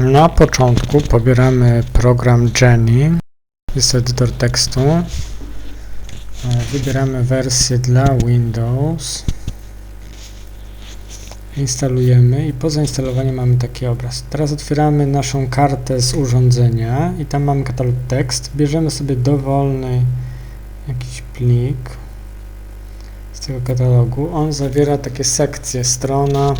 Na początku pobieramy program Jenny, edytor tekstu. E, Wybieramy wersję dla Windows. Instalujemy i po zainstalowaniu mamy taki obraz. Teraz otwieramy naszą kartę z urządzenia i tam mamy katalog tekst. Bierzemy sobie dowolny jakiś plik z tego katalogu. On zawiera takie sekcje, strona.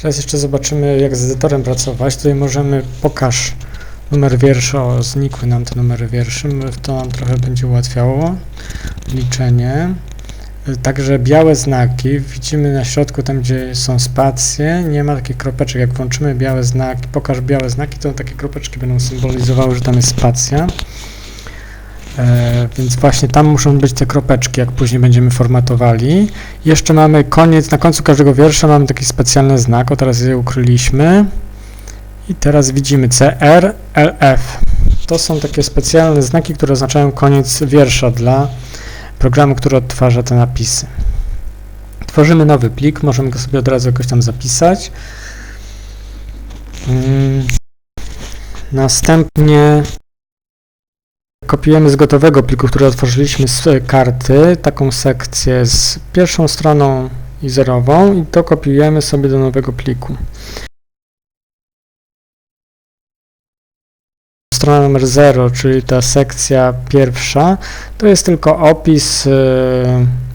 Teraz jeszcze zobaczymy jak z edytorem pracować. Tutaj możemy pokaż numer wierszy, o znikły nam te numery wierszy, to nam trochę będzie ułatwiało liczenie. Także białe znaki, widzimy na środku tam gdzie są spacje, nie ma takich kropeczek, jak włączymy białe znaki, pokaż białe znaki, to takie kropeczki będą symbolizowały, że tam jest spacja. E, więc właśnie tam muszą być te kropeczki, jak później będziemy formatowali. Jeszcze mamy koniec, na końcu każdego wiersza mamy taki specjalny znak, o teraz je ukryliśmy. I teraz widzimy CR, LF. To są takie specjalne znaki, które oznaczają koniec wiersza dla programu, który odtwarza te napisy. Tworzymy nowy plik, możemy go sobie od razu jakoś tam zapisać. Mm. Następnie kopiujemy z gotowego pliku, który otworzyliśmy z karty, taką sekcję z pierwszą stroną i zerową i to kopiujemy sobie do nowego pliku. Strona numer 0, czyli ta sekcja pierwsza, to jest tylko opis y,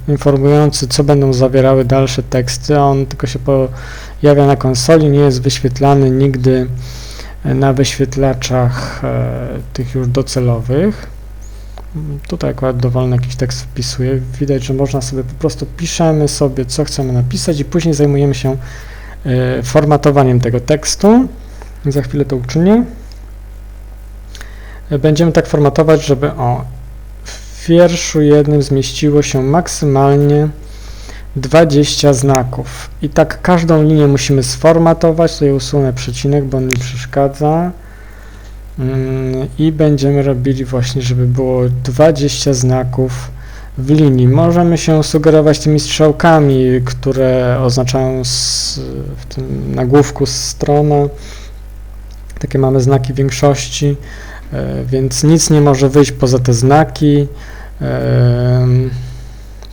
informujący, co będą zawierały dalsze teksty. On tylko się pojawia na konsoli, nie jest wyświetlany nigdy na wyświetlaczach e, tych już docelowych. Tutaj akurat dowolny jakiś tekst wpisuję. Widać, że można sobie po prostu piszemy sobie, co chcemy napisać i później zajmujemy się e, formatowaniem tego tekstu. Za chwilę to uczynię. Będziemy tak formatować, żeby o, w wierszu jednym zmieściło się maksymalnie 20 znaków. I tak każdą linię musimy sformatować. Tutaj usunę przecinek, bo on mi przeszkadza. Mm, I będziemy robili właśnie, żeby było 20 znaków w linii. Możemy się sugerować tymi strzałkami, które oznaczają w tym nagłówku stronę. Takie mamy znaki większości. E, więc nic nie może wyjść poza te znaki.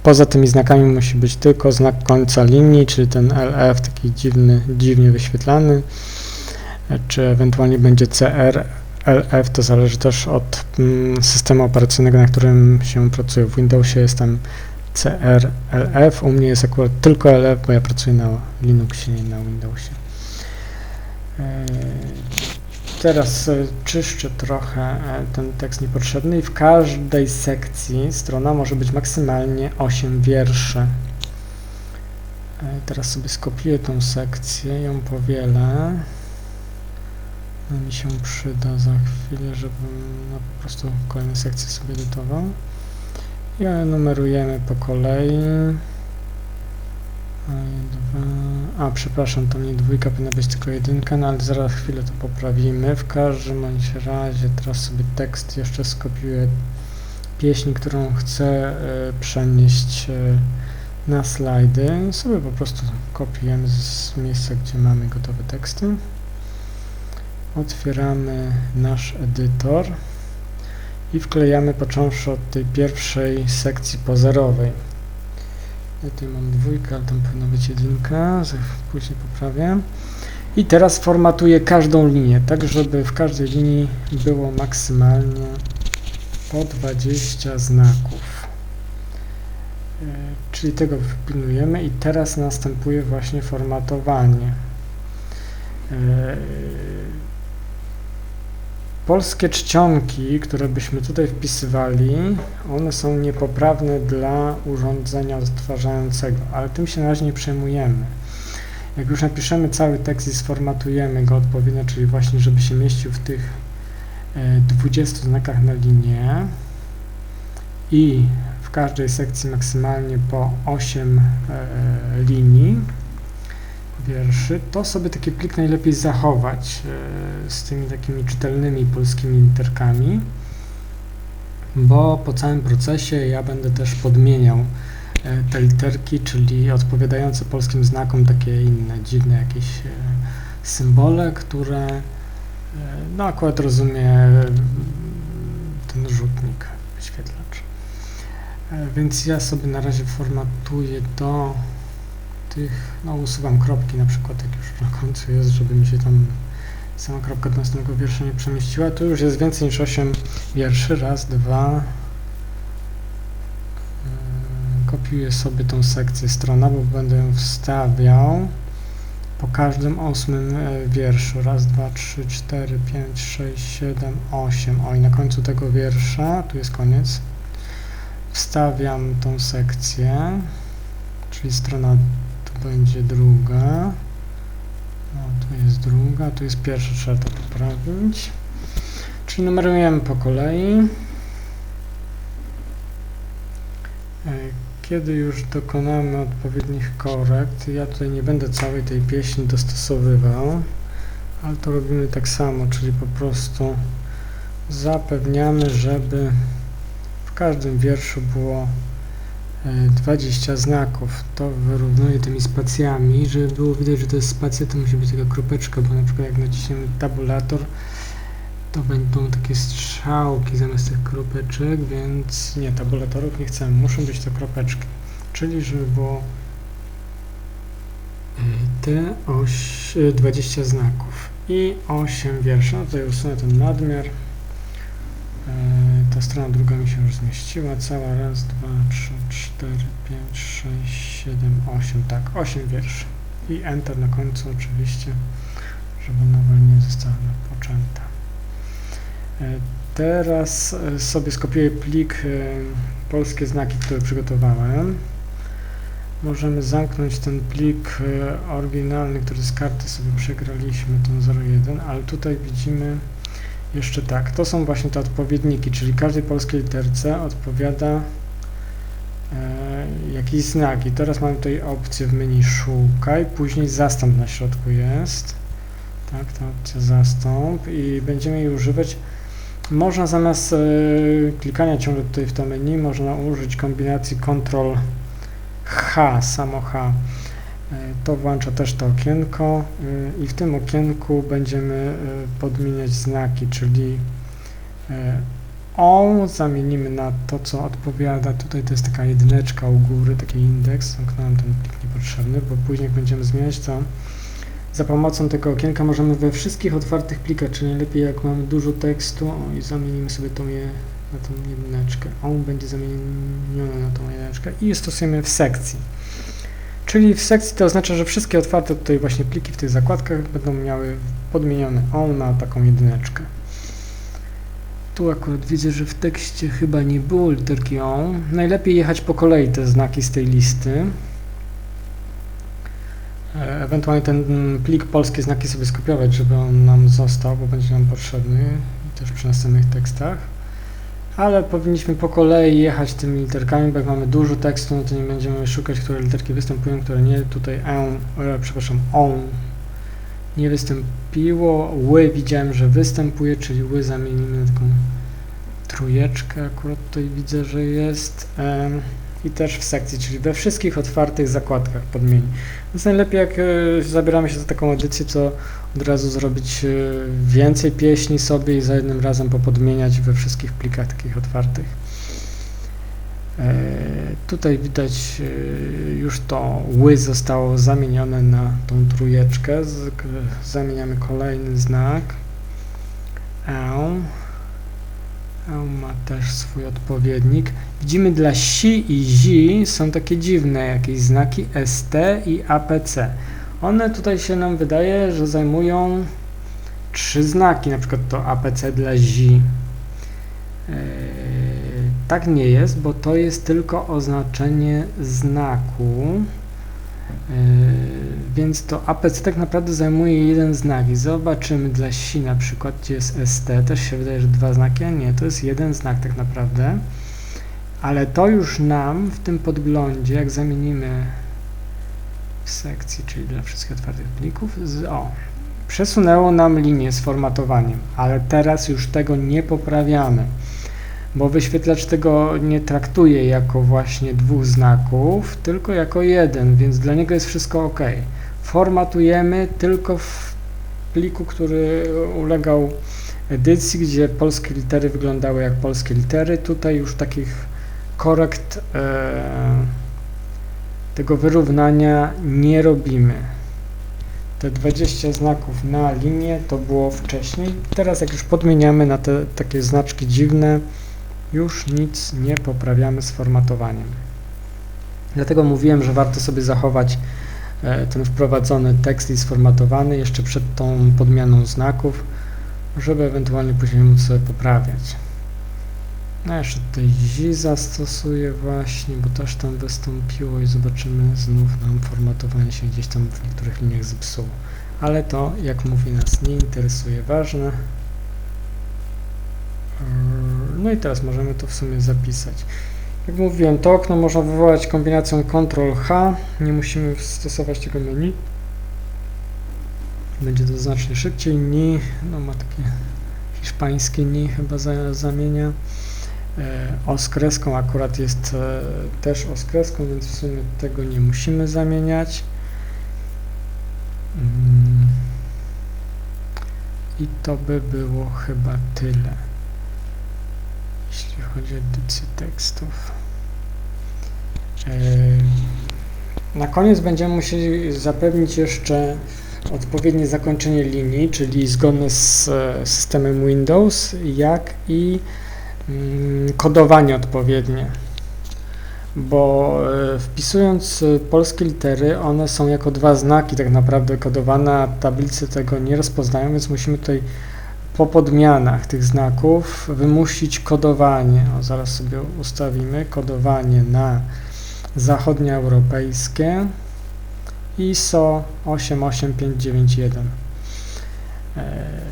Poza tymi znakami musi być tylko znak końca linii, czyli ten LF, taki dziwny, dziwnie wyświetlany, e, czy ewentualnie będzie CR, LF, to zależy też od mm, systemu operacyjnego, na którym się pracuje. W Windowsie jest tam CR, LF, u mnie jest akurat tylko LF, bo ja pracuję na Linuxie, nie na Windowsie. Teraz e, czyszczę trochę e, ten tekst niepotrzebny i w każdej sekcji strona może być maksymalnie 8 wierszy. E, teraz sobie skopiuję tą sekcję, ją powielę. No mi się przyda za chwilę, żebym no, po prostu kolejne sekcje sobie edytował. I numerujemy po kolei. A, przepraszam, to nie dwójka, powinna być tylko jedynka, no ale zaraz chwilę to poprawimy. W każdym razie teraz sobie tekst jeszcze skopiuję pieśń, którą chcę y, przenieść y, na slajdy. Sobie po prostu kopiujemy z miejsca, gdzie mamy gotowe teksty. Otwieramy nasz edytor i wklejamy począwszy od tej pierwszej sekcji pozerowej. Ja tutaj mam dwójkę, ale tam powinna być jedynka, później poprawię. I teraz formatuję każdą linię, tak żeby w każdej linii było maksymalnie po 20 znaków. E, czyli tego wypilnujemy i teraz następuje właśnie formatowanie. E, Polskie czcionki, które byśmy tutaj wpisywali, one są niepoprawne dla urządzenia odtwarzającego, ale tym się na razie nie przejmujemy. Jak już napiszemy cały tekst i sformatujemy go odpowiednio, czyli właśnie, żeby się mieścił w tych 20 e, znakach na linię i w każdej sekcji maksymalnie po 8 e, linii, wierszy, to sobie taki plik najlepiej zachować e, z tymi takimi czytelnymi polskimi literkami, bo po całym procesie ja będę też podmieniał e, te literki, czyli odpowiadające polskim znakom takie inne, dziwne jakieś e, symbole, które no akurat rozumie ten rzutnik, wyświetlacz. Więc ja sobie na razie formatuję do tych, no usuwam kropki na przykład, jak już na końcu jest, żeby mi się tam sama kropka do następnego wiersza nie przemieściła. Tu już jest więcej niż 8 wierszy. Raz, dwa. Yy, Kopiuję sobie tą sekcję strona, bo będę ją wstawiał po każdym ósmym e, wierszu. Raz, dwa, trzy, cztery, pięć, sześć, siedem, osiem. O i na końcu tego wiersza, tu jest koniec, wstawiam tą sekcję, czyli strona będzie druga. No, tu jest druga, tu jest pierwsza, trzeba to poprawić. Czyli numerujemy po kolei. E, Kiedy już dokonamy odpowiednich korekt, ja tutaj nie będę całej tej pieśni dostosowywał, ale to robimy tak samo, czyli po prostu zapewniamy, żeby w każdym wierszu było 20 znaków. To wyrównuje tymi spacjami. Żeby było widać, że to jest spacja, to musi być taka kropeczka, bo na przykład jak naciśniemy tabulator, to będą takie strzałki zamiast tych kropeczek, więc nie, tabulatorów nie chcemy, muszą być to kropeczki. Czyli żeby było y, te oś, y, 20 znaków i 8 wierszy. No tutaj usunę ten nadmiar. Ta strona druga mi się już zmieściła. Cała raz, dwa, trzy, cztery, pięć, sześć, siedem, osiem. Tak, 8 wierszy. I Enter na końcu oczywiście, żeby nowa nie została napoczęta. E, Teraz e, sobie skopiuję plik e, polskie znaki, które przygotowałem. Możemy zamknąć ten plik oryginalny, który z karty sobie przegraliśmy, ten 01, ale tutaj widzimy jeszcze tak, to są właśnie te odpowiedniki, czyli każdej polskiej literce odpowiada e, jakiś znak i teraz mamy tutaj opcję w menu szukaj, później zastąp na środku jest, tak, ta opcja zastąp i będziemy jej używać. Można zamiast e, klikania ciągle tutaj w to menu, można użyć kombinacji Ctrl H, samo H. E, To włącza też to okienko e, i w tym okienku będziemy e, podmieniać znaki, czyli on zamienimy na to, co odpowiada. Tutaj to jest taka jedyneczka u góry, taki indeks. Zamknąłem ten plik niepotrzebny, bo później będziemy zmieniać to za pomocą tego okienka możemy we wszystkich otwartych plikach, czyli lepiej jak mamy dużo tekstu o, i zamienimy sobie tą je na tą jedyneczkę. On będzie zamieniony na tą jedyneczkę i je stosujemy w sekcji. Czyli w sekcji to oznacza, że wszystkie otwarte tutaj właśnie pliki w tych zakładkach będą miały podmieniony on na taką jedyneczkę. Tu akurat widzę, że w tekście chyba nie było literki on. Najlepiej jechać po kolei te znaki z tej listy. E, Ewentualnie ten mm, plik polskie znaki sobie skopiować, żeby on nam został, bo będzie nam potrzebny też przy następnych tekstach. Ale powinniśmy po kolei jechać tymi literkami, bo jak mamy dużo tekstu, no to nie będziemy szukać, które literki występują, które nie. Tutaj e, e przepraszam, on nie wystąpiło. Ły widziałem, że występuje, czyli ły zamienimy na taką trójeczkę. Akurat tutaj widzę, że jest. em, i też w sekcji, czyli we wszystkich otwartych zakładkach podmieni. Więc najlepiej jak e, zabieramy się za taką edycję, to od razu zrobić e, więcej pieśni sobie i za jednym razem popodmieniać we wszystkich plikach takich otwartych. E, Tutaj widać już to ły zostało zamienione na tą trójeczkę. Zamieniamy kolejny znak. E ma też swój odpowiednik. Widzimy dla si i zi są takie dziwne jakieś znaki ST i APC. One tutaj się nam wydaje, że zajmują trzy znaki, na przykład to APC dla zi. Eee, tak nie jest, bo to jest tylko oznaczenie znaku. Eee, więc to APC tak naprawdę zajmuje jeden znak i zobaczymy dla si na przykład, gdzie jest ST, też się wydaje, że dwa znaki, a nie, to jest jeden znak tak naprawdę. Ale to już nam w tym podglądzie, jak zamienimy w sekcji, czyli dla wszystkich otwartych plików, z, o, przesunęło nam linię z formatowaniem, ale teraz już tego nie poprawiamy, bo wyświetlacz tego nie traktuje jako właśnie dwóch znaków, tylko jako jeden, więc dla niego jest wszystko ok. Formatujemy tylko w pliku, który ulegał edycji, gdzie polskie litery wyglądały jak polskie litery. Tutaj już takich korekt e, tego wyrównania nie robimy. Te 20 znaków na linię to było wcześniej. Teraz jak już podmieniamy na te takie znaczki dziwne, już nic nie poprawiamy z formatowaniem. Dlatego mówiłem, że warto sobie zachować e, ten wprowadzony tekst i sformatowany jeszcze przed tą podmianą znaków, żeby ewentualnie później móc sobie poprawiać. No jeszcze tutaj zi zastosuję właśnie, bo też tam wystąpiło i zobaczymy, znów nam formatowanie się gdzieś tam w niektórych liniach zepsuło. Ale to, jak mówi, nas nie interesuje, ważne. No i teraz możemy to w sumie zapisać. Jak mówiłem, to okno można wywołać kombinacją Ctrl-H, nie musimy stosować tego menu. Będzie to znacznie szybciej. Ni, no ma takie hiszpańskie ni chyba za, zamienia. E, kreską akurat jest e, też o kreską, więc w sumie tego nie musimy zamieniać. Mm. I to by było chyba tyle, jeśli chodzi o edycję tekstów. Na koniec będziemy musieli zapewnić jeszcze odpowiednie zakończenie linii, czyli zgodne z e, systemem Windows, jak i mm, kodowanie odpowiednie. Bo e, wpisując e, polskie litery, one są jako dwa znaki tak naprawdę kodowane, a tablice tego nie rozpoznają, więc musimy tutaj po podmianach tych znaków wymusić kodowanie. O, zaraz sobie ustawimy kodowanie na zachodnioeuropejskie ISO 88591. E,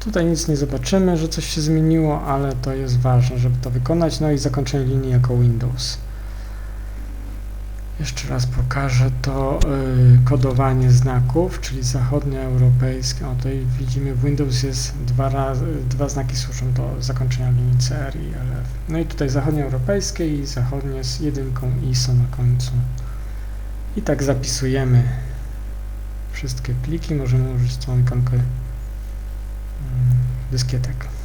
Tutaj nic nie zobaczymy, że coś się zmieniło, ale to jest ważne, żeby to wykonać. No i zakończenie linii jako Windows. Jeszcze raz pokażę to y, kodowanie znaków, czyli zachodnioeuropejskie. O tutaj widzimy w Windows jest dwa, razy, dwa znaki służą do zakończenia linii CR i LF. No i tutaj zachodnioeuropejskie i zachodnie z jedynką ISO na końcu. I tak zapisujemy wszystkie pliki. Możemy użyć tą ikonkę mm, dyskietek.